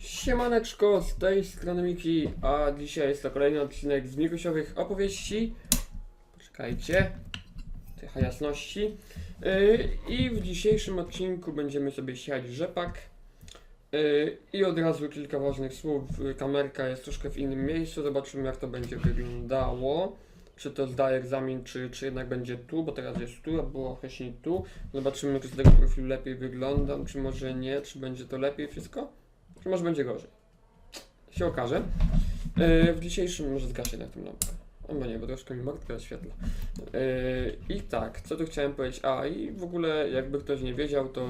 Siemaneczko, z tej strony Miki, a dzisiaj jest to kolejny odcinek z Mikusiowych opowieści. Poczekajcie, trochę jasności. Yy, I w dzisiejszym odcinku będziemy sobie siać rzepak. Yy, I od razu kilka ważnych słów. Kamerka jest troszkę w innym miejscu, zobaczymy jak to będzie wyglądało. Czy to zda egzamin, czy, czy jednak będzie tu, bo teraz jest tu, a było wcześniej tu. Zobaczymy, czy z tego profilu lepiej wyglądam, czy może nie, czy będzie to lepiej wszystko. Czy może będzie gorzej? Się okaże. Yy, w dzisiejszym może zgaszę jednak tę lampkę. Albo nie, bo troszkę mi mordkę oświetla. Yy, I tak, co tu chciałem powiedzieć? A i w ogóle jakby ktoś nie wiedział, to...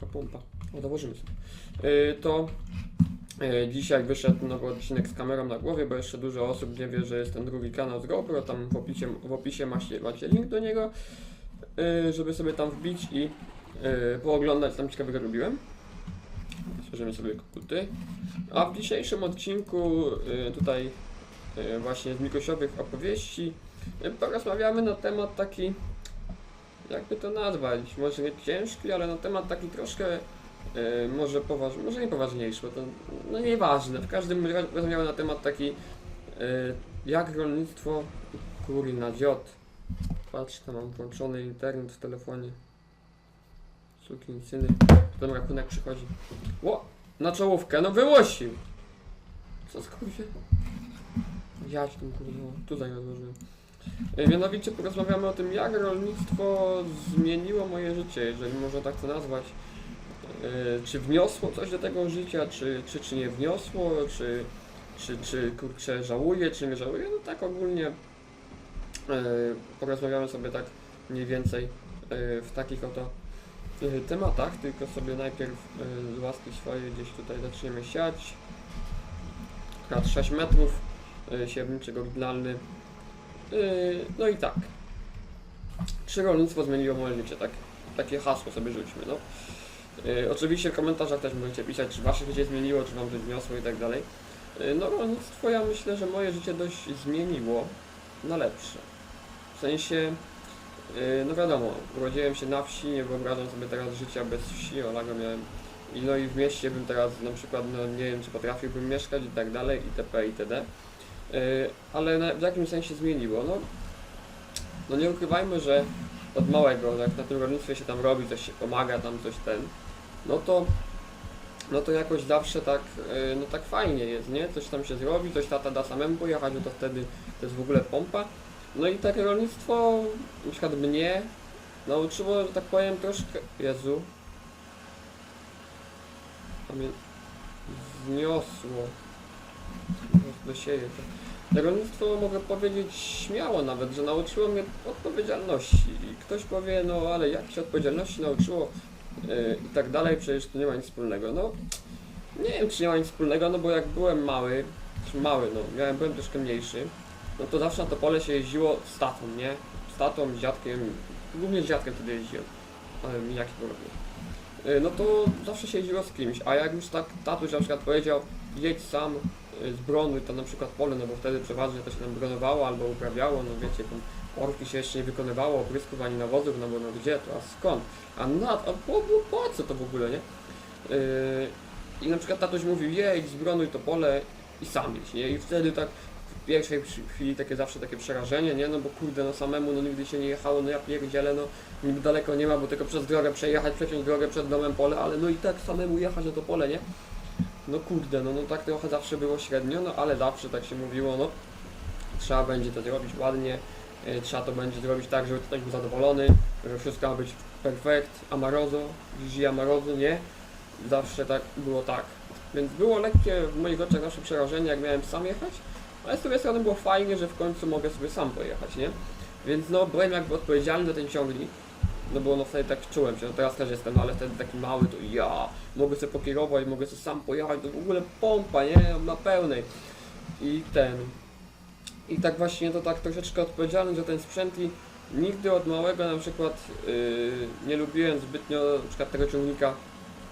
Taka pompa. O, dołożymy sobie. Yy, to dzisiaj wyszedł nowy odcinek z kamerą na głowie, bo jeszcze dużo osób nie wie, że jest ten drugi kanał z GoPro. Tam w opisie, w opisie macie, macie link do niego, żeby sobie tam wbić i pooglądać, tam ciekawego robiłem. Otworzymy sobie koguty. A w dzisiejszym odcinku y, tutaj y, właśnie z Mikosiowych opowieści y, porozmawiamy na temat taki, jakby to nazwać, może nie ciężki, ale na temat taki troszkę może poważny, może nie poważniejszy, bo to no nieważne. W każdym razie rozmawiamy na temat taki, jak rolnictwo kuri na dziot. Patrz, tam mam włączony internet w telefonie. Sukin syny. Potem rachunek przychodzi. Ło! Na czołówkę, no wyłosił! Co skurwie? Ja się tym kurwa, tutaj rozłożyłem. E, Mianowicie porozmawiamy o tym, jak rolnictwo zmieniło moje życie, jeżeli można tak to nazwać. E, Czy wniosło coś do tego życia, czy, czy, czy nie wniosło, czy, czy, czy kurczę żałuję, czy nie żałuję, no tak ogólnie e, porozmawiamy sobie tak mniej więcej w takich oto tematach, tylko sobie najpierw y, z łaski swojej gdzieś tutaj zaczniemy siać. Akurat 6 metrów y, siewniczy oryginalny. Y, No i tak. Czy rolnictwo zmieniło moje życie? Tak, takie hasło sobie rzućmy. No. Oczywiście w komentarzach też możecie pisać, czy wasze życie zmieniło, czy wam coś wniosło i tak dalej. No rolnictwo ja myślę, że moje życie dość zmieniło na lepsze. W sensie No wiadomo, urodziłem się na wsi, nie wyobrażam sobie teraz życia bez wsi, o lago miałem i no i w mieście bym teraz na przykład, no nie wiem czy potrafiłbym mieszkać i tak dalej, itp. itd. Yy, ale w jakimś sensie zmieniło, no, no nie ukrywajmy, że od małego, jak na tym rolnictwie się tam robi, coś się pomaga, tam coś ten, no to no to jakoś zawsze tak, yy, no tak fajnie jest, nie? Coś tam się zrobi, coś tata da samemu pojechać, no to wtedy to jest w ogóle pompa. No i takie rolnictwo, na przykład mnie, nauczyło, że tak powiem, troszkę... Jezu. A mnie zniosło. Dosieję to. Rolnictwo mogę powiedzieć śmiało nawet, że nauczyło mnie odpowiedzialności. I ktoś powie, no ale jak się odpowiedzialności nauczyło yy, i tak dalej, przecież to nie ma nic wspólnego. No, nie wiem czy nie ma nic wspólnego, no bo jak byłem mały, czy mały, no, miałem, byłem troszkę mniejszy, no to zawsze na to pole się jeździło z tatą, nie? Z tatą, z dziadkiem, głównie z dziadkiem wtedy jeździłem, ale mijaki porobię. No to zawsze się jeździło z kimś, a jak już tak tatuś na przykład powiedział, jedź sam, y, zbronuj to na przykład pole, no bo wtedy przeważnie to się tam bronowało albo uprawiało, no wiecie, tam orki się jeszcze nie wykonywało, oprysków ani nawozów, no bo no gdzie to, a skąd? A na, a po, po co to w ogóle, nie? Yy, I na przykład tatuś mówił, jedź, zbronuj to pole i sam jedź, nie? I wtedy tak w pierwszej chwili takie zawsze takie przerażenie, nie? No bo kurde, no samemu no nigdy się nie jechało, no ja pierdzielę, no niby daleko nie ma, bo tylko przez drogę przejechać, przeciąć drogę przed domem pole, ale no i tak samemu jechać na to pole, nie? No kurde, no, no tak trochę zawsze było średnio, no ale zawsze tak się mówiło, no trzeba będzie to zrobić ładnie, y, trzeba to będzie zrobić tak, żeby ktoś był zadowolony, że wszystko ma być perfekt, amarozo, Gigi amarozo, nie? Zawsze tak było tak. Więc było lekkie w moich oczach zawsze przerażenie, jak miałem sam jechać, ale z drugiej strony było fajnie, że w końcu mogę sobie sam pojechać, nie? Więc no, byłem jakby odpowiedzialny za ten ciągnik, no bo no wtedy tak czułem się, no teraz też jestem, ale wtedy taki mały, to ja mogę sobie pokierować, mogę sobie sam pojechać, to w ogóle pompa, nie? Na pełnej. I ten... I tak właśnie to tak troszeczkę odpowiedzialny za ten sprzęt i nigdy od małego na przykład yy, nie lubiłem zbytnio na przykład tego ciągnika,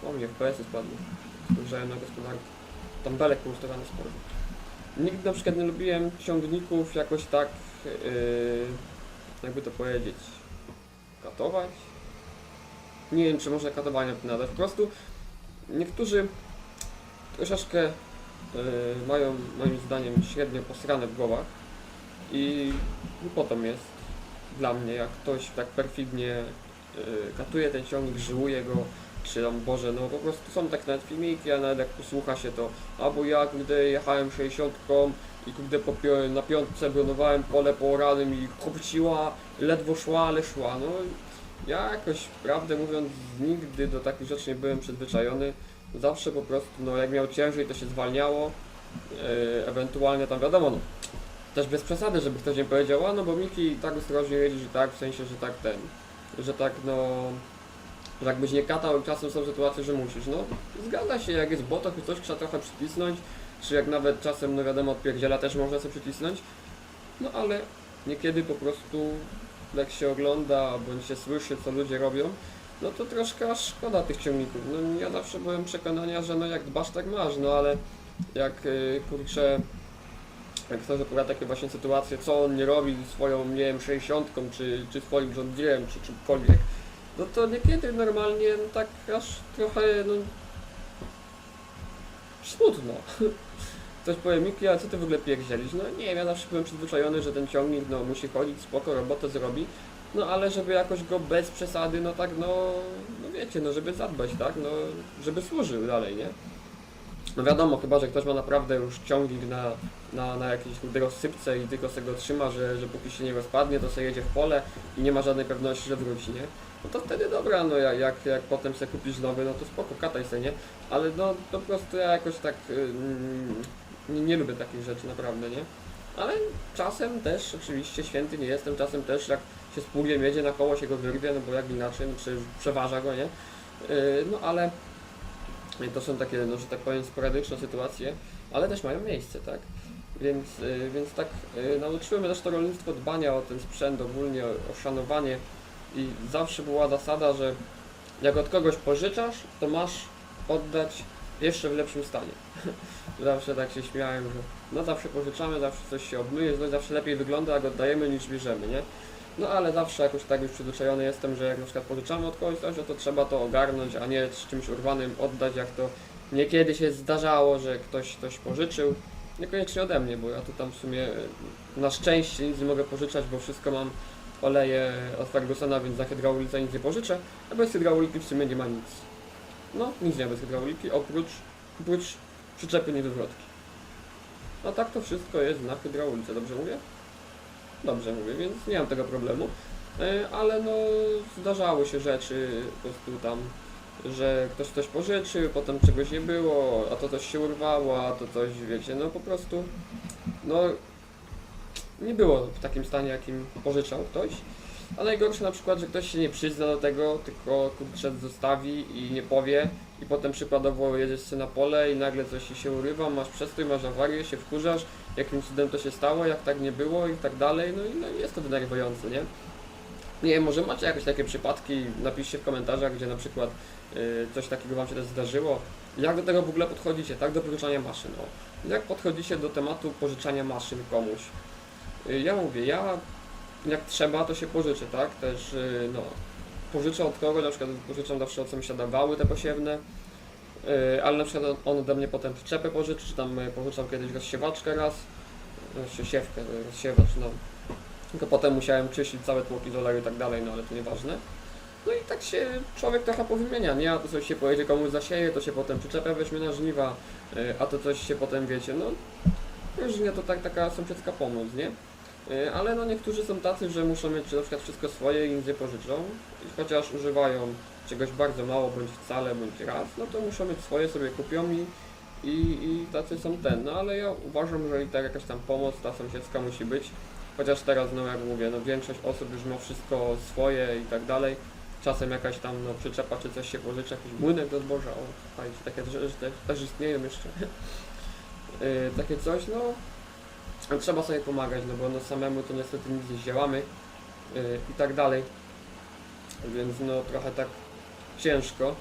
o mnie FPS-y spadły, spojrzałem na gospodarkę, tam belek był ustawiony sporo. Nigdy na przykład nie lubiłem ciągników jakoś tak, yy, jakby to powiedzieć, katować. Nie wiem, czy można katowania to nadać. Po prostu niektórzy troszeczkę y, mają moim zdaniem średnio posrane w głowach i potem jest dla mnie, jak ktoś tak perfidnie y, katuje ten ciągnik, żyłuje go, czy tam Boże, no po prostu są tak nawet filmiki, a nawet jak posłucha się to, albo ja kurde jechałem 60 i kurde po, na piątce bronowałem pole poranym i kopciła, ledwo szła, ale szła, no ja jakoś, prawdę mówiąc, nigdy do takich rzeczy nie byłem przyzwyczajony, zawsze po prostu, no jak miał ciężej to się zwalniało, e, ewentualnie tam wiadomo, no, też bez przesady, żeby ktoś nie powiedział, a no bo Miki tak ostrożnie jedzie, że tak, w sensie, że tak ten, że tak no, że jakbyś nie katał, czasem są sytuacje, że musisz, no zgadza się, jak jest boto, czy coś trzeba trochę przycisnąć, czy jak nawet czasem, no wiadomo, odpierdziela też można sobie przycisnąć, no ale niekiedy po prostu jak się ogląda, bądź się słyszy, co ludzie robią, no to troszkę szkoda tych ciągników. No ja zawsze byłem przekonania, że no jak dbasz, tak masz, no ale jak y, kurczę, jak ktoś opowiada takie właśnie sytuacje, co on nie robi swoją, nie wiem, 60 czy, czy swoim rządziem, czy czymkolwiek, no to niekiedy normalnie no tak aż trochę, no smutno. Ktoś powie, Miki, a co ty w ogóle pierdzielisz? No nie wiem, ja zawsze byłem przyzwyczajony, że ten ciągnik no, musi chodzić, spoko, robotę zrobi, no ale żeby jakoś go bez przesady, no tak, no, no wiecie, no żeby zadbać, tak, no żeby służył dalej, nie? No wiadomo, chyba, że ktoś ma naprawdę już ciągnik na, na, na jakiejś rozsypce i tylko sobie go trzyma, że, że póki się nie rozpadnie, to sobie jedzie w pole i nie ma żadnej pewności, że wróci, nie? No to wtedy dobra, no jak, jak, potem sobie kupisz nowy, no to spoko, kataj sobie, nie? Ale no po prostu ja jakoś tak ym, nie, nie lubię takich rzeczy, naprawdę, nie? Ale czasem też, oczywiście święty nie jestem, czasem też jak się z jedzie na koło się go wyrwie, no bo jak inaczej, no przeważa go, nie? Yy, no ale to są takie, no, że tak powiem, sporadyczne sytuacje, ale też mają miejsce, tak? Więc, yy, więc tak yy, nauczyłem też to rolnictwo dbania o ten sprzęt, ogólnie o szanowanie i zawsze była zasada, że jak od kogoś pożyczasz, to masz oddać jeszcze w lepszym stanie. zawsze tak się śmiałem, że no zawsze pożyczamy, zawsze coś się obmyje, no zawsze lepiej wygląda jak oddajemy niż bierzemy, nie? No ale zawsze jakoś tak już przyzwyczajony jestem, że jak na przykład pożyczamy od kogoś coś, no to trzeba to ogarnąć, a nie z czymś urwanym oddać, jak to niekiedy się zdarzało, że ktoś coś pożyczył. Niekoniecznie ode mnie, bo ja tu tam w sumie na szczęście nic nie mogę pożyczać, bo wszystko mam oleje od Fergusona, więc za hydraulice nic nie pożyczę, a bez hydrauliki w sumie nie ma nic. No, nic nie ma bez hydrauliki, oprócz, oprócz przyczepy niedowrotki. A tak to wszystko jest na hydraulice, dobrze mówię? Dobrze mówię, więc nie mam tego problemu. E, Ale no, zdarzały się rzeczy po prostu tam, że ktoś coś pożyczył, potem czegoś nie było, a to coś się urwało, a to coś, wiecie, no po prostu, no nie było w takim stanie, jakim pożyczał ktoś. A najgorsze na przykład, że ktoś się nie przyzna do tego, tylko kurczę zostawi i nie powie i potem przykładowo jedziesz sobie na pole i nagle coś się urywa, masz przestój, masz awarię, się wkurzasz, jakim cudem to się stało, jak tak nie było i tak dalej, no i no, jest to denerwujące, nie? Nie może macie jakieś takie przypadki, napiszcie w komentarzach, gdzie na przykład y, coś takiego Wam się też zdarzyło. Jak do tego w ogóle podchodzicie, tak? Do pożyczania maszyn, o. Jak podchodzicie do tematu pożyczania maszyn komuś? Y, ja mówię, ja jak trzeba, to się pożyczę, tak? Też, y, no, pożyczę od kogoś, na przykład pożyczam zawsze od sąsiada wały te posiewne, y, ale na przykład on- ode mnie potem przyczepę pożyczy, czy tam pożyczał kiedyś rozsiewaczkę raz, znaczy siewkę, rozsiewacz, no. Tylko potem musiałem czyścić całe tłoki z oleju i tak dalej, no ale to nieważne. No i tak się człowiek trochę powymienia, nie? A to coś się pojedzie komuś zasieje, to się potem przyczepę weźmie na żniwa, a to coś się potem, wiecie, no różnie to tak, taka sąsiedzka pomoc, nie? Y, Ale no niektórzy są tacy, że muszą mieć na przykład wszystko swoje i nic nie pożyczą. I chociaż używają czegoś bardzo mało, bądź wcale, bądź raz, no to muszą mieć swoje, sobie kupią i, i, i tacy są ten. No ale ja uważam, że i tak jakaś tam pomoc ta sąsiedzka musi być. Chociaż teraz, no jak mówię, no większość osób już ma wszystko swoje i tak dalej. Czasem jakaś tam no, przyczepa czy coś się pożycza, jakiś młynek do zboża, o, fajnie, takie rzeczy też, też istnieją jeszcze. Yy, takie coś, no a Trzeba sobie pomagać, no bo no samemu to niestety nic nie zdziałamy yy, i tak dalej. Więc no trochę tak ciężko.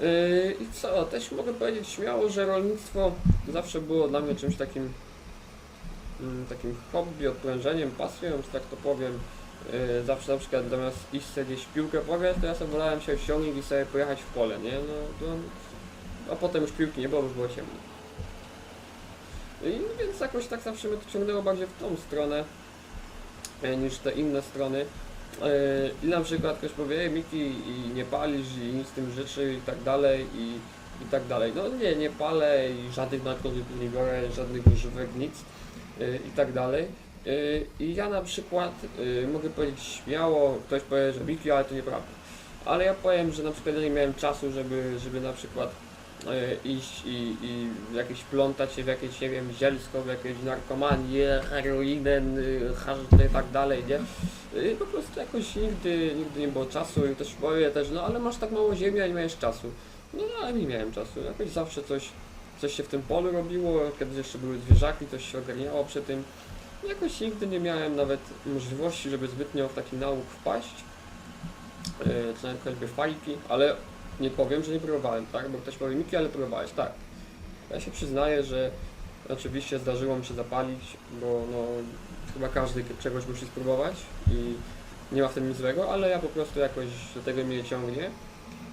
Yy, I co, też mogę powiedzieć śmiało, że rolnictwo zawsze było dla mnie czymś takim mm, takim hobby, odprężeniem, pasją, że tak to powiem. Yy, zawsze na przykład zamiast iść sobie gdzieś w piłkę pograć, to ja sobie wolałem się ściągnąć i sobie pojechać w pole, nie? No to a potem już piłki nie było, już było ciemno. No więc jakoś tak zawsze mnie to ciągnęło bardziej w tą stronę e, niż te inne strony. E, I na przykład ktoś powie, "Ej, Miki, i nie palisz i nic z tym rzeczy i tak dalej i, i tak dalej. No nie, nie palę i żadnych narkotyków nie biorę, żadnych używek, nic e, i tak dalej. I ja na przykład mogę powiedzieć śmiało, ktoś powie, że Miki, ale to nieprawda. Ale ja powiem, że na przykład ja nie miałem czasu, żeby, żeby na przykład iść i, i jakieś plątać się w jakieś, nie wiem, zielsko, w jakieś narkomanie, heroinę, y, haszt i tak dalej, nie? Y, Po prostu jakoś nigdy, nigdy nie było czasu i ktoś powie też, no ale masz tak mało ziemi, a nie miałeś czasu. No, ale nie miałem czasu, jakoś zawsze coś, coś się w tym polu robiło, kiedy jeszcze były zwierzaki, coś się ogarniało przy tym. Jakoś nigdy nie miałem nawet możliwości, żeby zbytnio w taki nauk wpaść, yy, czy nawet choćby fajki, ale nie powiem, że nie próbowałem, tak? Bo ktoś powie, Miki, ale próbowałeś, tak. Ja się przyznaję, że oczywiście zdarzyło mi się zapalić, bo no, chyba każdy czegoś musi spróbować i nie ma w tym nic złego, ale ja po prostu jakoś do tego mnie ciągnie.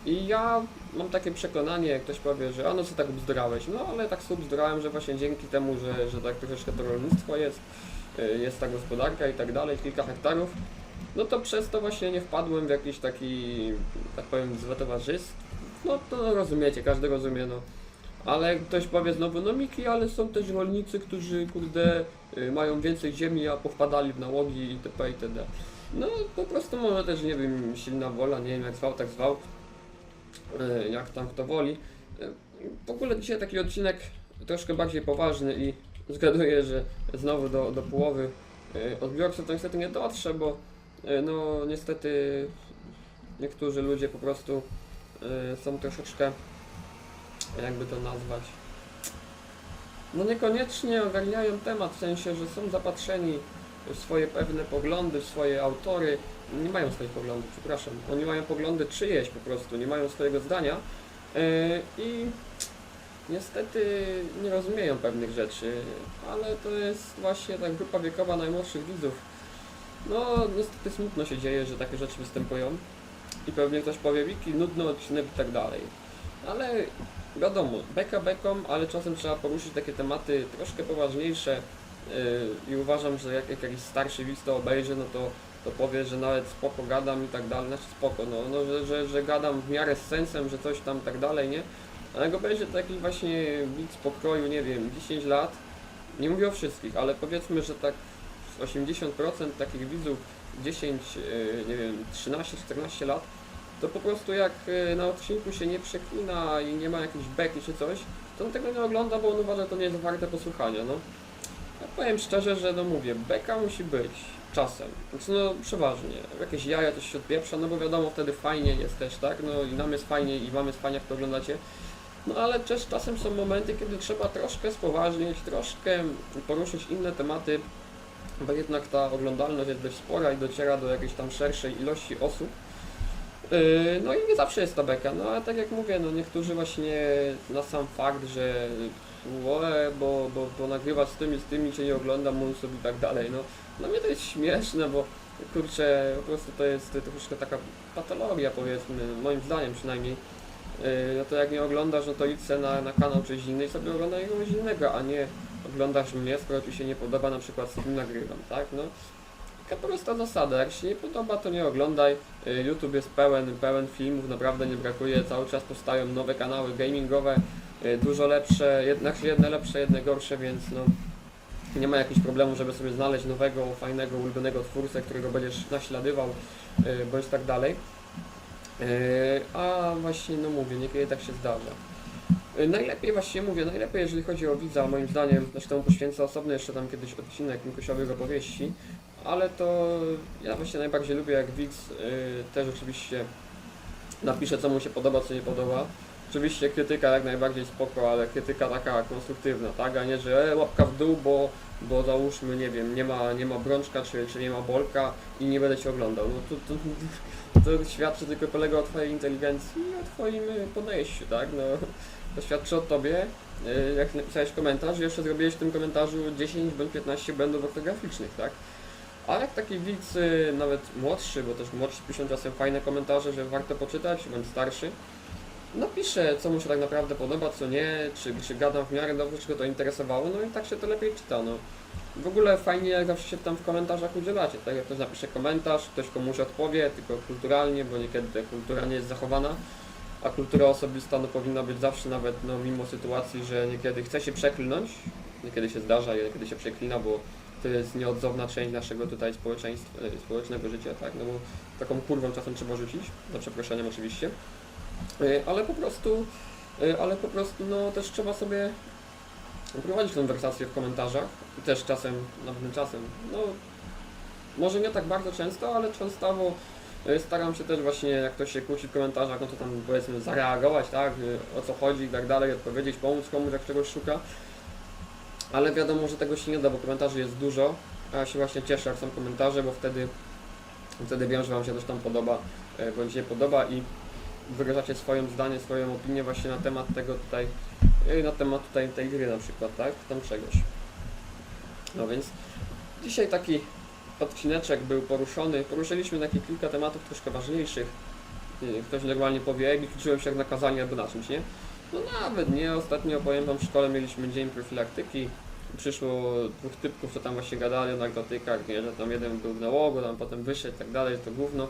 I ja mam takie przekonanie, ktoś powie, że a no co tak bzdurałeś, no ale tak sobie bzdurałem, że właśnie dzięki temu, że, że tak troszeczkę to rolnictwo jest, y, jest ta gospodarka i tak dalej, kilka hektarów, no to przez to właśnie nie wpadłem w jakiś taki, tak powiem, złe towarzystw. No to rozumiecie, każdy rozumie, no. Ale ktoś powie znowu, no Miki, ale są też rolnicy, którzy, kurde, y, mają więcej ziemi, a powpadali w nałogi itp. itd. No po prostu może też, nie wiem, silna wola, nie wiem jak zwał, tak zwał, y, jak tam kto woli. Y, W ogóle dzisiaj taki odcinek troszkę bardziej poważny i zgaduję, że znowu do, do połowy y, odbiorców to niestety nie dotrze, bo no niestety niektórzy ludzie po prostu y, są troszeczkę, jakby to nazwać, no niekoniecznie ogarniają temat, w sensie, że są zapatrzeni w swoje pewne poglądy, w swoje autory, nie mają swoich poglądów, przepraszam, oni mają poglądy czyjeś po prostu, nie mają swojego zdania yy, i niestety nie rozumieją pewnych rzeczy, ale to jest właśnie ta grupa wiekowa najmłodszych widzów. No niestety smutno się dzieje, że takie rzeczy występują i pewnie ktoś powie, wiki, nudny odcinek i tak dalej. Ale wiadomo, beka beką, ale czasem trzeba poruszyć takie tematy troszkę poważniejsze yy, i uważam, że jak, jak jakiś starszy widz to obejrzy, no to, to powie, że nawet spoko gadam i tak dalej, znaczy spoko, no, no że, że, że gadam w miarę z sensem, że coś tam tak dalej, nie? Ale jak obejrzy taki właśnie widz pokroju, nie wiem, 10 lat, nie mówię o wszystkich, ale powiedzmy, że tak 80% takich widzów 10, yy, nie wiem, 13-14 lat, to po prostu jak y, na odcinku się nie przeklina i nie ma jakiejś beki czy coś, to on tego nie ogląda, bo on uważa, że to nie jest warte posłuchania, no. Ja powiem szczerze, że no mówię, beka musi być czasem, no przeważnie, jakieś jaja coś się odpieprza, no bo wiadomo wtedy fajnie jest też, tak, no i nam jest fajnie i wam jest fajnie jak to oglądacie, no ale też czasem są momenty, kiedy trzeba troszkę spoważnić, troszkę poruszyć inne tematy, bo jednak ta oglądalność jest dość spora i dociera do jakiejś tam szerszej ilości osób. Yy, No i nie zawsze jest to beka, no ale tak jak mówię, no niektórzy właśnie na sam fakt, że bo, bo, bo nagrywa z tymi, z tymi, cię nie oglądam, mój sobie i tak dalej, no dla mnie to jest śmieszne, bo kurczę, po prostu to jest troszkę taka patologia powiedzmy, moim zdaniem przynajmniej. Yy, No to jak nie oglądasz, no to idź na, na kanał czyś inny i sobie oglądaj kogoś innego, a nie oglądasz mnie, skoro ci się nie podoba na przykład z nagrywam, tak? No taka prosta zasada, jak się nie podoba, to nie oglądaj. Y, YouTube jest pełen, pełen filmów, naprawdę nie brakuje, cały czas powstają nowe kanały gamingowe, y, dużo lepsze, jednak jedne lepsze, jedne gorsze, więc no nie ma jakichś problemów, żeby sobie znaleźć nowego, fajnego, ulubionego twórcę, którego będziesz naśladywał, y, bądź tak dalej. A właśnie, no mówię, niekiedy tak się zdarza. Y, Najlepiej właśnie mówię, najlepiej jeżeli chodzi o widza, moim zdaniem, zresztą poświęcę osobny jeszcze tam kiedyś odcinek Mikosiowych opowieści, ale to ja właśnie najbardziej lubię jak widz y, też oczywiście napisze co mu się podoba, co nie podoba. Oczywiście krytyka jak najbardziej spoko, ale krytyka taka konstruktywna, tak? A nie, że e, łapka w dół, bo, bo załóżmy, nie wiem, nie ma, nie ma brączka, czy, czy nie ma bolka i nie będę Cię oglądał. No to, to, to świadczy tylko polega o Twojej inteligencji i o Twoim y, podejściu, tak? No, to świadczy o Tobie, y, jak napisałeś komentarz, jeszcze zrobiłeś w tym komentarzu 10 bądź 15 błędów ortograficznych, tak? A jak taki widz, y, nawet młodszy, bo też młodszy piszą czasem fajne komentarze, że warto poczytać, bądź starszy, napiszę, co mu się tak naprawdę podoba, co nie, czy, czy gadam w miarę dobrze, czy go to interesowało, no i tak się to lepiej czyta, no. W ogóle fajnie, jak zawsze się tam w komentarzach udzielacie, tak? Jak ktoś napisze komentarz, ktoś komuś odpowie, tylko kulturalnie, bo niekiedy ta kultura nie jest zachowana, a kultura osobista no, powinna być zawsze, nawet no, mimo sytuacji, że niekiedy chce się przeklnąć, niekiedy się zdarza i niekiedy się przeklina, bo to jest nieodzowna część naszego tutaj społeczeństwa, e, społecznego życia, tak? No bo taką kurwą czasem trzeba rzucić, za przeproszeniem oczywiście, E, ale po prostu, e, ale po prostu no też trzeba sobie prowadzić konwersacje w komentarzach też czasem, nawet czasem, no może nie tak bardzo często, ale częstowo e, staram się też właśnie jak ktoś się kłóci w komentarzach, no to tam powiedzmy zareagować, tak, e, o co chodzi i tak dalej, odpowiedzieć, pomóc komuś jak czegoś szuka. Ale wiadomo, że tego się nie da, bo komentarzy jest dużo, a ja się właśnie cieszę jak są komentarze, bo wtedy, wtedy wiem, że Wam się coś tam podoba, e, bądź nie podoba i wyrażacie swoją zdanie, swoją opinię właśnie na temat tego tutaj, na temat tutaj tej gry na przykład, tak? Tam czegoś. No więc dzisiaj taki odcineczek był poruszony. Poruszyliśmy takie kilka tematów troszkę ważniejszych. Ktoś normalnie powie, ej, liczyłem się jak na kazanie albo na czymś, nie? No nawet nie. Ostatnio powiem wam w szkole mieliśmy dzień profilaktyki. Przyszło dwóch typków, co tam właśnie gadali o narkotykach, nie? że tam jeden był w nałogu, tam potem wyszedł i tak dalej, to gówno.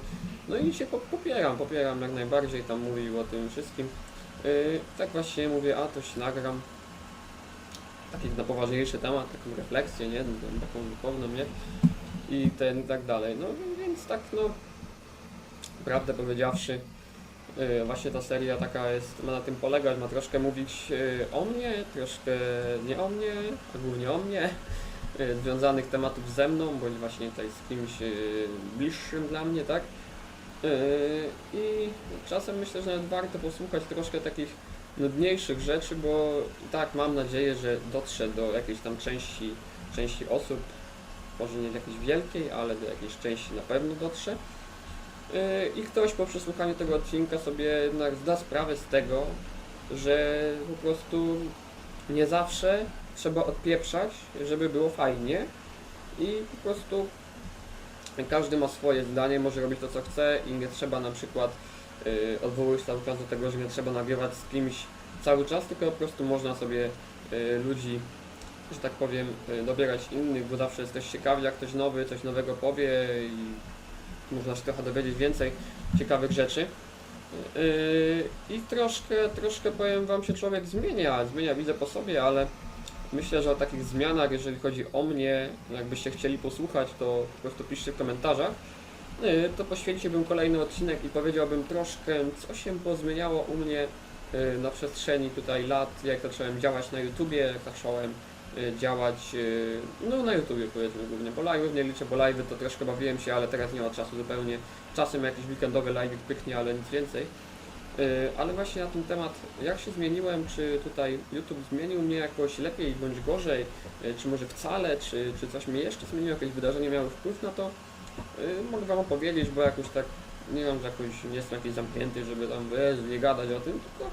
No i się po- popieram, popieram jak najbardziej, tam mówił o tym wszystkim. Yy, tak właśnie mówię, a to się nagram. Taki na poważniejszy temat, taką refleksję, nie? Taką duchowną, nie? I ten i tak dalej. No więc tak, no. Prawdę powiedziawszy, yy, właśnie ta seria taka jest, ma na tym polegać, ma troszkę mówić yy, o mnie, troszkę nie o mnie, a głównie o mnie. Yy, związanych tematów ze mną, bądź właśnie tutaj z kimś yy, bliższym dla mnie, tak? Yy, I czasem myślę, że nawet warto posłuchać troszkę takich nudniejszych rzeczy, bo tak mam nadzieję, że dotrze do jakiejś tam części, części osób, może nie jakiejś wielkiej, ale do jakiejś części na pewno dotrze. Yy, I ktoś po przesłuchaniu tego odcinka sobie jednak zda sprawę z tego, że po prostu nie zawsze trzeba odpieprzać, żeby było fajnie i po prostu każdy ma swoje zdanie, może robić to co chce i nie trzeba na przykład yy, odwoływać cały czas do tego, że nie trzeba nagrywać z kimś cały czas, tylko po prostu można sobie yy, ludzi, że tak powiem, yy, dobierać innych, bo zawsze jesteś ciekawy, jak ktoś nowy coś nowego powie i można się trochę dowiedzieć więcej ciekawych rzeczy. Yy, I troszkę, troszkę powiem Wam się człowiek zmienia, zmienia widzę po sobie, ale myślę, że o takich zmianach, jeżeli chodzi o mnie, jakbyście chcieli posłuchać, to po prostu piszcie w komentarzach. Yy, To poświęciłbym kolejny odcinek i powiedziałbym troszkę, co się pozmieniało u mnie yy, na przestrzeni tutaj lat, jak zacząłem działać na YouTubie, jak zacząłem yy, działać, yy, no na YouTubie powiedzmy głównie, bo live'ów nie liczę, bo live'y to troszkę bawiłem się, ale teraz nie ma czasu zupełnie. Czasem jakiś weekendowy live pyknie, ale nic więcej. Yy, Ale właśnie na ten temat, jak się zmieniłem, czy tutaj YouTube zmienił mnie jakoś lepiej bądź gorzej, yy, czy może wcale, czy, czy coś mnie jeszcze zmieniło, jakieś wydarzenie miało wpływ na to, yy, mogę Wam opowiedzieć, bo jakoś tak, nie wiem, że jakoś nie jestem jakiś zamknięty, żeby tam wiesz, nie gadać o tym, tylko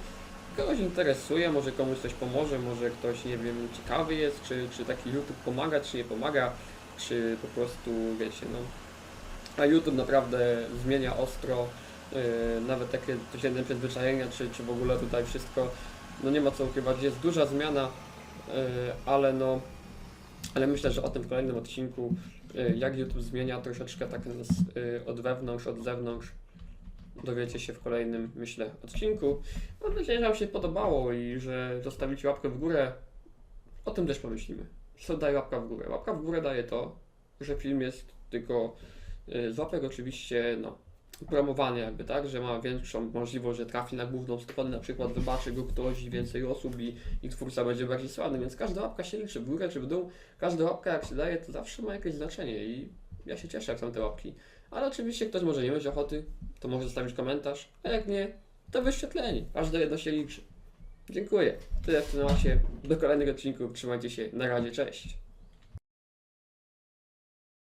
kogoś interesuje, może komuś coś pomoże, może ktoś, nie wiem, ciekawy jest, czy, czy taki YouTube pomaga, czy nie pomaga, czy po prostu, wiecie, no, a YouTube naprawdę zmienia ostro nawet takie codzienne przyzwyczajenia, czy, czy w ogóle tutaj wszystko, no nie ma co ukrywać, jest duża zmiana, yy, ale no, ale myślę, że o tym w kolejnym odcinku, yy, jak YouTube zmienia troszeczkę tak nas od wewnątrz, od zewnątrz, dowiecie się w kolejnym, myślę, odcinku. Mam nadzieję, że Wam się podobało i że zostawicie łapkę w górę. O tym też pomyślimy. Co daje łapka w górę? Łapka w górę daje to, że film jest tylko y, z łapek oczywiście, no, promowany jakby, tak, że ma większą możliwość, że trafi na główną stronę, na przykład zobaczy go ktoś więcej osób i, i twórca będzie bardziej sławny, więc każda łapka się liczy, w górę czy w dół, każda łapka jak się daje, to zawsze ma jakieś znaczenie i ja się cieszę jak są te łapki. Ale oczywiście ktoś może nie mieć ochoty, to może zostawić komentarz, a jak nie, to wyświetlenie, każde jedno się liczy. Dziękuję. Tyle w tym temacie. Do kolejnego odcinku. Trzymajcie się. Na razie. Cześć.